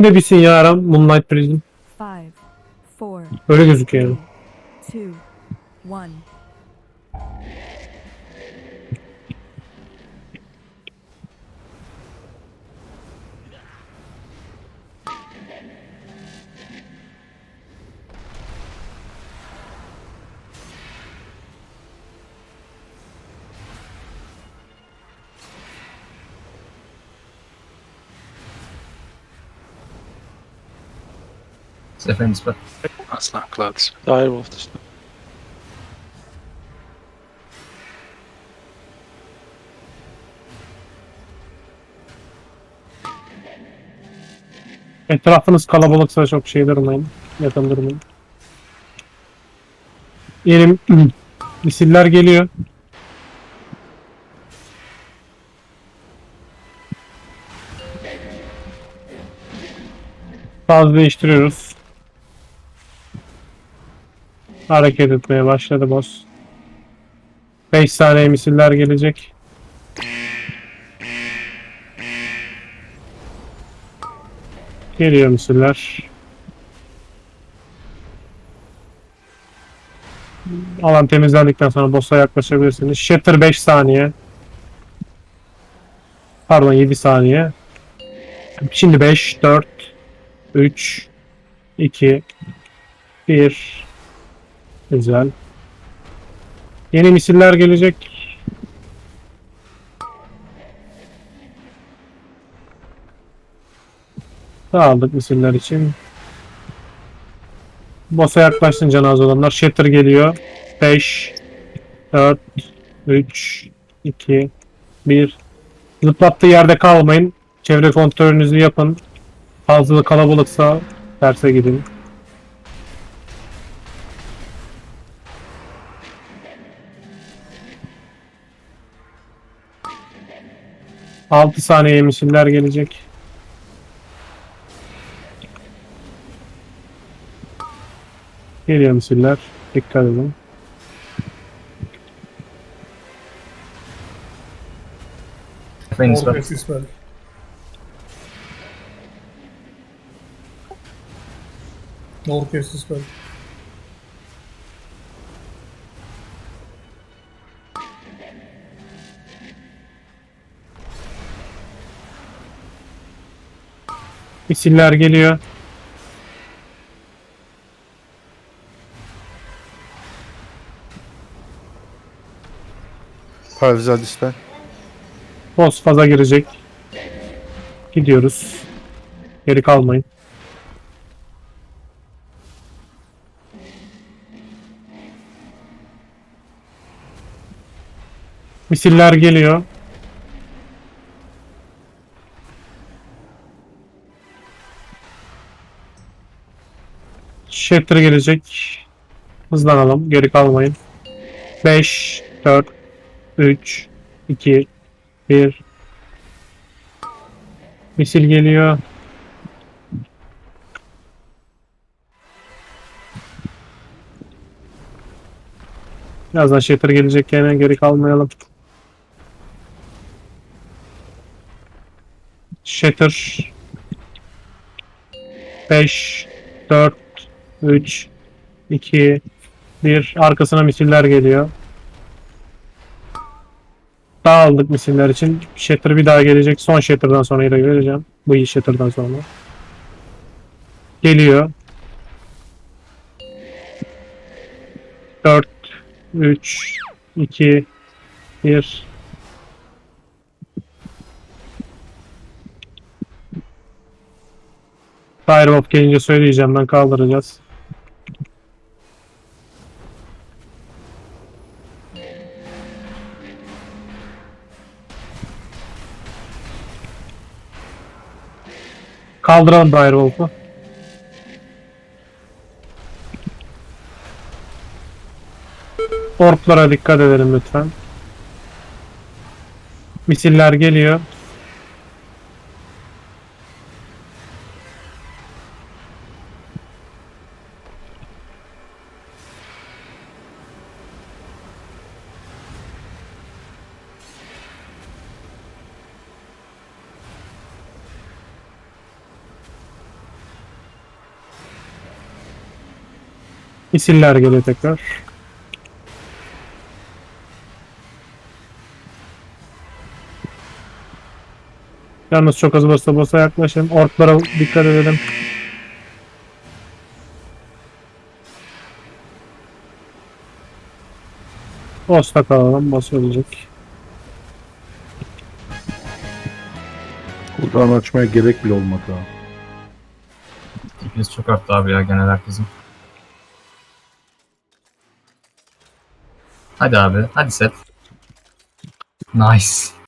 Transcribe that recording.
Ne bilsin ya Aram Moonlight four, Öyle gözüküyor yani. Defense bak. Aslan Clouds. Direwolf dışında. Etrafınız kalabalıksa çok şey durmayın. Yakın durmayın. Yeni misiller geliyor. Faz değiştiriyoruz. Hareket etmeye başladı boss. 5 saniye misiller gelecek. Geliyor misiller. Alan temizlendikten sonra boss'a yaklaşabilirsiniz. Shatter 5 saniye. Pardon 7 saniye. Şimdi 5, 4, 3, 2, 1. Güzel. Yeni misiller gelecek. Sağladık misiller için. Boss'a yaklaştın canazı olanlar. Shatter geliyor. 5 4 3 2 1 Zıplattığı yerde kalmayın. Çevre kontrolünüzü yapın. Fazla kalabalıksa terse gidin. Altı saniye misiller gelecek. Geliyor misiller. Dikkat edin. Bak. Northwest spell. Northwest spell. Misiller geliyor. Paralizal dispel. Boss faza girecek. Gidiyoruz. Geri kalmayın. Misiller geliyor. Shatter gelecek. Hızlanalım. Geri kalmayın. 5, 4, 3, 2, 1. Misil geliyor. Birazdan Shatter gelecek gene geri kalmayalım. Shatter 5 4 3 2 1 arkasına misiller geliyor. Dağıldık misiller için. Shatter bir daha gelecek. Son Shatter'dan sonra da vereceğim. Bu iyi Shatter'dan sonra. Geliyor. 4 3 2 1 Firewalk gelince söyleyeceğim ben kaldıracağız. Kaldıralım Firewalk'u. Orklara dikkat edelim lütfen. Misiller geliyor. Misiller geliyor tekrar. Yalnız çok az basa basa yaklaşın. Orklara dikkat edelim. Posta kalalım. Boss ölecek. Buradan açmaya gerek bile olmadı. DPS çok arttı abi ya genel herkesin. Hadi abi. Hadi set. Nice.